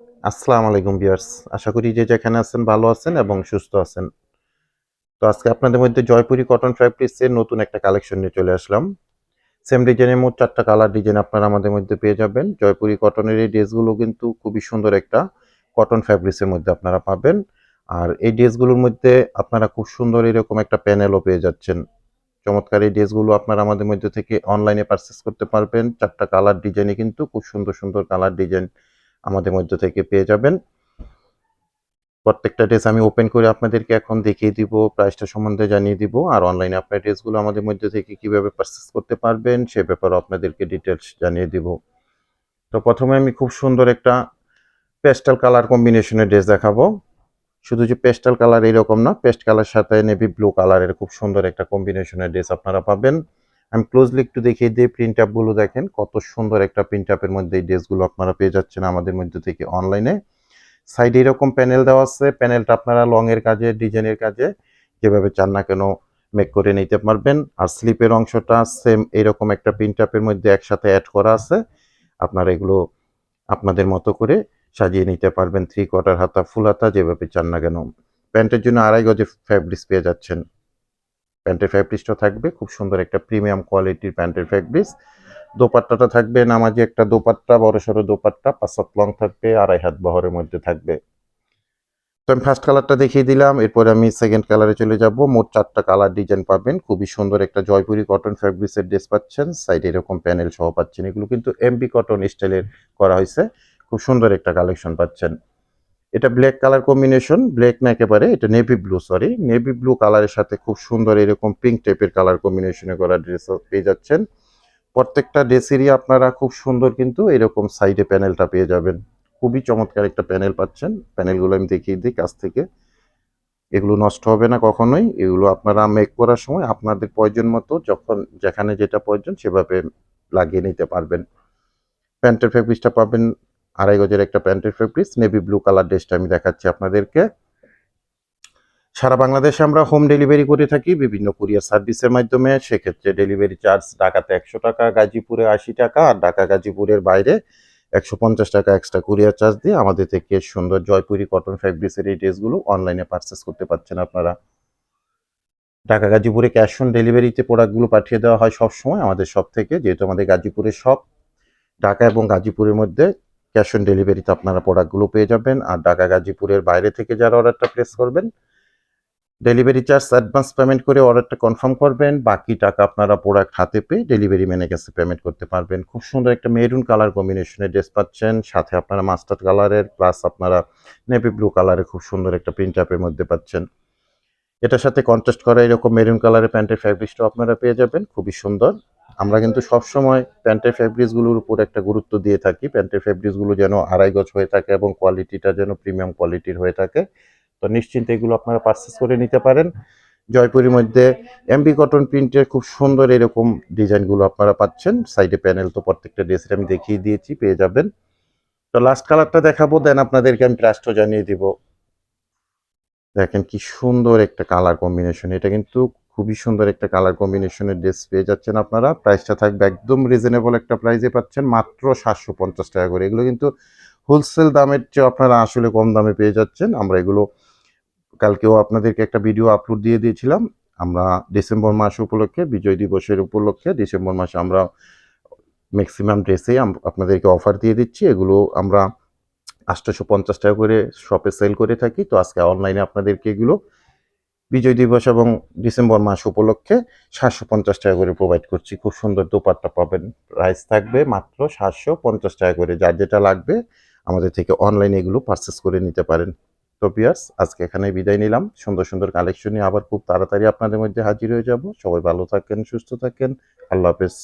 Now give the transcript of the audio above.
আসসালামু আলাইকুম বিয়ার্স আশা করি যে যেখানে আছেন ভালো আছেন এবং সুস্থ আছেন। তো আজকে আপনাদের মধ্যে জয়পুরি কটন ফ্যাব্রিক্সের নতুন একটা কালেকশন নিয়ে চলে আসলাম। সেম ডিজাইনের মোট চারটা কালার ডিজাইন আপনারা আমাদের মধ্যে পেয়ে যাবেন। জয়পুরি কটনের এই ড্রেসগুলো কিন্তু খুবই সুন্দর একটা কটন ফ্যাব্রিক্সের মধ্যে আপনারা পাবেন। আর এই ড্রেসগুলোর মধ্যে আপনারা খুব সুন্দর এরকম একটা প্যানেলও পেয়ে যাচ্ছেন। চমৎকার এই ড্রেসগুলো আপনারা আমাদের মধ্যে থেকে অনলাইনে পারচেস করতে পারবেন। চারটা কালার ডিজাইনে কিন্তু খুব সুন্দর সুন্দর কালার ডিজাইন আমাদের মধ্যে থেকে পেয়ে যাবেন। প্রত্যেকটা ড্রেস আমি ওপেন করে আপনাদেরকে এখন দেখিয়ে দিব প্রাইসটা সম্বন্ধে জানিয়ে দিব, আর অনলাইনে আপনার ড্রেসগুলো আমাদের মধ্যে থেকে কীভাবে পারচেস করতে পারবেন সে ব্যাপারে আপনাদেরকে ডিটেলস জানিয়ে দিব। তো প্রথমে আমি খুব সুন্দর একটা পেস্টাল কালার কম্বিনেশনের ড্রেস দেখাবো। শুধু যে পেস্টাল কালার এরকম না পেস্ট কালার সাথে নেভি ব্লু কালারের খুব সুন্দর একটা কম্বিনেশনের ড্রেস আপনারা পাবেন। আমি ক্লোজলি একটু দেখিয়ে দিয়ে প্রিন্ট আপগুলো দেখেন, কত সুন্দর একটা প্রিন্ট আপের মধ্যে এই ড্রেসগুলো আপনারা পেয়ে যাচ্ছেন আমাদের মধ্যে থেকে অনলাইনে সাইডে এরকম প্যানেল দেওয়া আছে প্যানেলটা আপনারা লং এর কাজে ডিজাইনের কাজে যেভাবে চান না কেন মেক করে নিতে পারবেন। আর স্লিপের অংশটা সেম এরকম একটা প্রিন্ট আপের মধ্যে একসাথে অ্যাড করা আছে। আপনারা এগুলো আপনাদের মতো করে সাজিয়ে নিতে পারবেন থ্রি কোয়ার্টার হাতা ফুল হাতা, যেভাবে চান না কেন। প্যান্টের জন্য আড়াই গজে ফ্যাব্রিক্স পেয়ে যাচ্ছেন। প্যান্টের ফ্যাব্রিক্সটা থাকবে, খুব সুন্দর একটা প্রিমিয়াম কোয়ালিটির প্যান্টের ফ্যাব্রিক্স দোপাট্টাটা থাকবে নামাজি একটা দোপাট্টা, বড় সড়ো দোপাট্টা, পাঁচ সাত লং থাকবে, আড়াই হাত বহরের মধ্যে থাকবে। তো আমি ফার্স্ট কালারটা দেখিয়ে দিলাম, এরপরে আমি সেকেন্ড কালারে চলে যাব। মোট চারটা কালার ডিজাইন পাবেন, খুবই সুন্দর একটা জয়পুরি কটন ফ্যাব্রিক্সের ড্রেস পাচ্ছেন সাইডে এরকম প্যানেল সহ পাচ্ছেন। এগুলো কিন্তু এমবি কটন স্টাইলের করা হয়েছে, খুব সুন্দর একটা কালেকশন পাচ্ছেন। এটা ব্ল্যাক কালার কম্বিনেশন ব্ল্যাক না একেবারে, এটা navy blue sorry navy blue কালারের সাথে খুব সুন্দর এরকম পিঙ্ক টাইপের কালার কম্বিনেশনে করা ড্রেস পেয়ে যাচ্ছেন। প্রত্যেকটা ড্রেসেরই আপনারা খুব সুন্দর কিন্তু এরকম সাইডে প্যানেলটা পেয়ে যাবেন। খুবই চমৎকার একটা প্যানেল পাচ্ছেন। প্যানেলগুলো আমি দেখিয়ে দিই কাছ থেকে। এগুলো নষ্ট হবে না কখনোই। এগুলো আপনারা মেক করার সময় আপনাদের প্রয়োজন মতো যখন যেখানে যেটা প্রয়োজন সেভাবে লাগিয়ে নিতে পারবেন। প্যান্টের ফেব্রিক্সটা পাবেন আড়াই গজের একটা প্যান্টের ফেব্রিক্স নেভি ব্লু কালার ড্রেসটা আমি দেখাচ্ছি আপনাদেরকে। সারা বাংলাদেশে আমরা হোম ডেলিভারি করে থাকি, বিভিন্ন কুরিয়ার সার্ভিসের মাধ্যমে। সেক্ষেত্রে ডেলিভারি চার্জ ঢাকাতে একশো টাকা, গাজীপুরে আশি টাকা আর ঢাকা, গাজীপুরের বাইরে একশো পঞ্চাশ টাকা এক্সট্রা কুরিয়ার চার্জ দিয়ে আমাদের থেকে সুন্দর জয়পুরি কটন ফ্যাব্রিক্সের এই ড্রেসগুলো অনলাইনে পারচেস করতে পারছেন আপনারা। ঢাকা, গাজীপুরে ক্যাশ অন ডেলিভারিতে প্রোডাক্টগুলো পাঠিয়ে দেওয়া হয় সব সময় আমাদের সব থেকে, যেহেতু আমাদের গাজীপুরের সব ঢাকা এবং গাজীপুরের মধ্যে ক্যাশ অন ডেলিভারিতে আপনারা প্রোডাক্টগুলো পেয়ে যাবেন। আর ঢাকা গাজীপুরের বাইরে থেকে যারা অর্ডারটা প্লেস করবেন, ডেলিভারি চার্জ অ্যাডভান্স পেমেন্ট করে অর্ডারটা কনফার্ম করবেন। বাকি টাকা আপনারা প্রোডাক্ট হাতে পেয়ে ডেলিভারি ম্যানের কাছে পেমেন্ট করতে পারবেন। খুব সুন্দর একটা মেরুন কালার কম্বিনেশনের ড্রেস পাচ্ছেন। সাথে আপনারা মাস্টার্ড কালারের প্লাস আপনারা নেভি ব্লু কালারের খুব সুন্দর একটা প্রিন্ট আপের মধ্যে পাচ্ছেন। এটার সাথে কন্ট্রাস্ট করা এরকম মেরুন কালারের প্যান্টের ফ্যাব্রিক্সটাও আপনারা পেয়ে যাবেন। খুবই সুন্দর। আমরা কিন্তু সবসময় প্যান্টের ফ্যাব্রিক্সগুলোর উপর একটা গুরুত্ব দিয়ে থাকি। প্যান্টের ফ্যাব্রিক্সগুলো যেন আড়াই গজ হয়ে থাকে এবং কোয়ালিটিটা যেন প্রিমিয়াম কোয়ালিটির হয়ে থাকে। তো নিশ্চিন্তে এগুলো আপনারা পারচেস করে নিতে পারেন। জয়পুরের মধ্যে এমবি কটন প্রিন্টের খুব সুন্দর এরকম ডিজাইনগুলো আপনারা পাচ্ছেন। সাইডে প্যানেল তো প্রত্যেকটা ড্রেসের আমি দেখিয়ে দিয়েছি, পেয়ে যাবেন। তো লাস্ট কালারটা দেখাবো দেন আপনাদেরকে আমি প্রাইসটা জানিয়ে দিব। দেখেন কি সুন্দর একটা কালার কম্বিনেশন এটা কিন্তু খুবই সুন্দর একটা কালার কম্বিনেশনের ড্রেস পেয়ে যাচ্ছেন আপনারা। প্রাইসটা থাকবে একদম রিজনেবল একটা প্রাইসে পাচ্ছেন, মাত্র সাতশো পঞ্চাশ টাকা করে। এগুলো কিন্তু হোলসেল দামের চেয়ে আপনারা আসলে কম দামে পেয়ে যাচ্ছেন। আমরা এগুলো কালকেও আপনাদেরকে একটা ভিডিও আপলোড দিয়ে দিয়েছিলাম। আমরা ডিসেম্বর মাস উপলক্ষে, বিজয় দিবসের উপলক্ষে, ডিসেম্বর মাসে আমরা ম্যাক্সিমাম ড্রেসেই আপনাদেরকে অফার দিয়ে দিচ্ছি। এগুলো আমরা আটশোশো পঞ্চাশ টাকা করে শপে সেল করে থাকি। তো আজকে অনলাইনে আপনাদেরকে এগুলো বিজয় দিবস এবং ডিসেম্বর মাস উপলক্ষে সাতশো পঞ্চাশ টাকা করে প্রোভাইড করছি। খুব সুন্দর দোপাট্টা পাবেন। প্রাইস থাকবে মাত্র সাতশো পঞ্চাশ টাকা করে। যার যেটা লাগবে, আমাদের থেকে অনলাইনে এগুলো পারচেস করে নিতে পারেন। তো পিয়ার্স আজকে এখানে বিদায় নিলাম। সুন্দর সুন্দর কালেকশন নিয়ে আবার খুব তাড়াতাড়ি আপনাদের মধ্যে হাজির হয়ে যাব। সবাই ভালো থাকেন, সুস্থ থাকেন। আল্লাহ হাফেজ।